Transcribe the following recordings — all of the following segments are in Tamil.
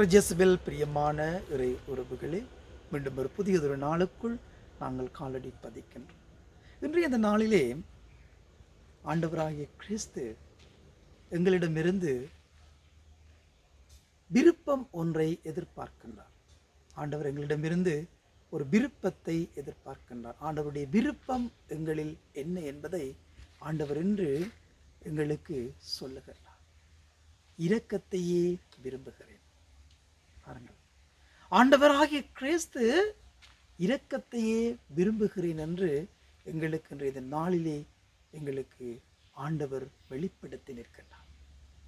ரிஜஸ்பெல் பிரியமான இறை உறவுகளே மீண்டும் ஒரு புதியதொரு நாளுக்குள் நாங்கள் காலடி பதிக்கின்றோம். இன்றைய அந்த நாளிலே ஆண்டவராகிய கிறிஸ்து எங்களிடமிருந்து விருப்பம் ஒன்றை எதிர்பார்க்கின்றார். ஆண்டவர் எங்களிடமிருந்து ஒரு விருப்பத்தை எதிர்பார்க்கின்றார். ஆண்டவருடைய விருப்பம் எங்களில் என்ன என்பதை ஆண்டவர் என்று எங்களுக்கு சொல்லுகிறார். இரக்கத்தையே விரும்புகிறேன். ஆண்டவராகிய கிறிஸ்து இரக்கத்தையே விரும்புகிறேன் என்று எங்களுக்கு இன்றைய இந்த நாளிலே எங்களுக்கு ஆண்டவர் வெளிப்படுத்தி நிற்கின்றார்.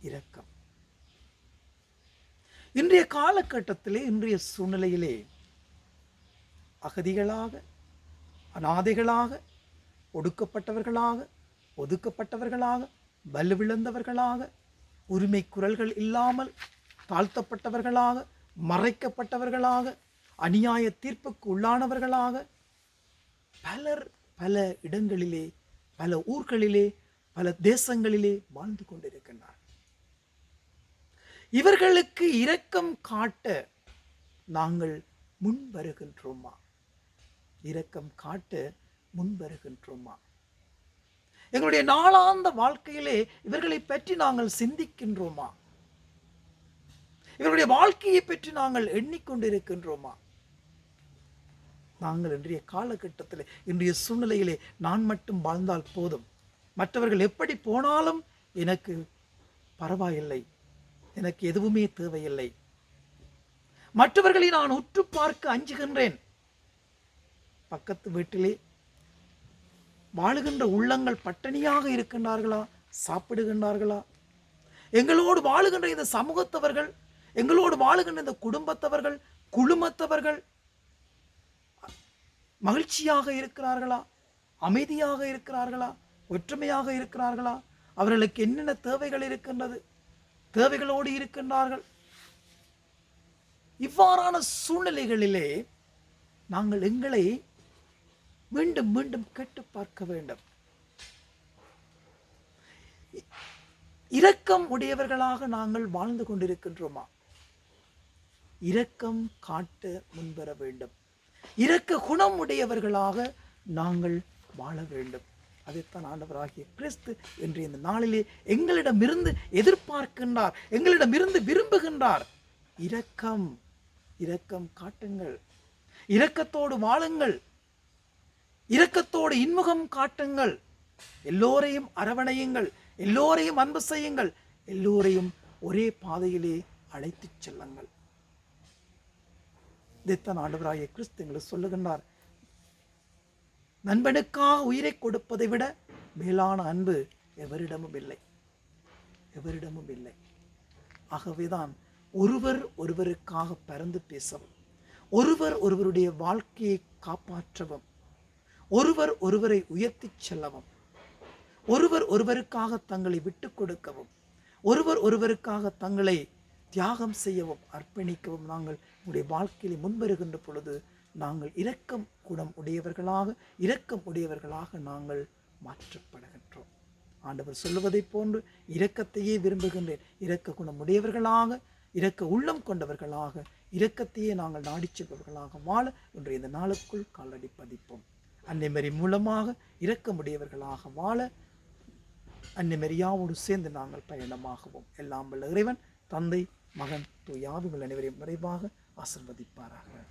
இரக்கம். இன்றைய காலகட்டத்திலே இன்றைய சூழ்நிலையிலே அகதிகளாக அனாதைகளாக ஒடுக்கப்பட்டவர்களாக ஒதுக்கப்பட்டவர்களாக வலுவிழந்தவர்களாக உரிமை குரல்கள் இல்லாமல் தாழ்த்தப்பட்டவர்களாக மறைக்கப்பட்டவர்களாக அநியாய தீர்ப்புக்கு உள்ளானவர்களாக பலர் பல இடங்களிலே பல ஊர்களிலே பல தேசங்களிலே வாழ்ந்து கொண்டிருக்கின்றார் இவர்களுக்கு இரக்கம் காட்ட நாங்கள் முன் வருகின்றோமா இரக்கம் காட்ட முன் வருகின்றோமா எங்களுடைய நாளாந்த வாழ்க்கையிலே இவர்களை பற்றி நாங்கள் சிந்திக்கின்றோமா? இவருடைய வாழ்க்கையை பற்றி நாங்கள் எண்ணிக்கொண்டிருக்கின்றோமா? நாங்கள் இன்றைய காலகட்டத்தில் இன்றைய சூழ்நிலையிலே நான் மட்டும் வாழ்ந்தால் போதும். மற்றவர்கள் எப்படி போனாலும் எனக்கு பரவாயில்லை. எனக்கு எதுவுமே தேவையில்லை. மற்றவர்களை நான் உற்று பார்க்க அஞ்சுகின்றேன். பக்கத்து வீட்டிலே வாழுகின்ற உள்ளங்கள் பட்டினியாக இருக்கின்றார்களா? சாப்பிடுகின்றார்களா? எங்களோடு வாழுகின்ற இந்த சமூகத்தவர்கள் எங்களோடு வாழுகின்ற இந்த குடும்பத்தவர்கள் குழுமத்தவர்கள் மகிழ்ச்சியாக இருக்கிறார்களா? அமைதியாக இருக்கிறார்களா? ஒற்றுமையாக இருக்கிறார்களா? அவர்களுக்கு என்னென்ன தேவைகள் இருக்கின்றது? தேவைகளோடு இருக்கின்றார்கள். இவ்வாறான சூழ்நிலைகளிலே நாங்கள் எங்களை மீண்டும் மீண்டும் கேட்டு பார்க்க வேண்டும். இரக்கம் உடையவர்களாக நாங்கள் வாழ்ந்து கொண்டிருக்கின்றோமா? இரக்கம் காட்ட முன்வர வேண்டும். இரக்க குணம் உடையவர்களாக நாங்கள் வாழ வேண்டும். அதைத்தான் ஆண்டவராகிய கிறிஸ்து என்று இந்த நாளிலே எங்களிடமிருந்து எதிர்பார்க்கின்றார். எங்களிடமிருந்து விரும்புகின்றார். இரக்கம் இரக்கம் காட்டுங்கள். இரக்கத்தோடு வாழுங்கள். இரக்கத்தோடு இன்முகம் காட்டுங்கள். எல்லோரையும் அரவணையுங்கள். எல்லோரையும் அன்பு செய்யுங்கள். எல்லோரையும் ஒரே பாதையிலே அழைத்துச் செல்லுங்கள். இதைத்தான் ஆண்டவராகிய கிறிஸ்து எங்களுக்கு சொல்லுகின்றார். நண்பனுக்காக உயிரை கொடுப்பதை விட மேலான அன்பு எவரிடமும் இல்லை. எவரிடமும் இல்லை. ஆகவேதான் ஒருவர் ஒருவருக்காக பறந்து பேசவும் ஒருவர் ஒருவருடைய வாழ்க்கையை காப்பாற்றவும் ஒருவர் ஒருவரை உயர்த்திச் செல்லவும் ஒருவர் ஒருவருக்காக தங்களை விட்டு கொடுக்கவும் ஒருவர் ஒருவருக்காக தங்களை தியாகம் செய்யவும் அர்ப்பணிக்கவும் நாங்கள் உங்களுடைய வாழ்க்கையில் முன்வருகின்ற பொழுது நாங்கள் இரக்கம் குணம் உடையவர்களாக இரக்கம் உடையவர்களாக நாங்கள் மாற்றப்படுகின்றோம். ஆண்டவர் சொல்லுவதைப் போன்று இரக்கத்தையே விரும்புகின்றேன். இரக்க குணம் உடையவர்களாக இரக்க உள்ளம் கொண்டவர்களாக இரக்கத்தையே நாங்கள் நாடிச் செல்பவர்களாக வாழ இன்றைய இந்த நாளுக்குள் காலடி பதிப்போம். அன்னைமரி மூலமாக இரக்கமுடையவர்களாக வாழ அன்னைமரியாவோடு சேர்ந்து நாங்கள் பயணமாகவும். எல்லாம் வல்ல இறைவன் தந்தை மகன் தூயாவிகள் அனைவரையும் விரைவாக ஆசிர்வதிப்பாராக.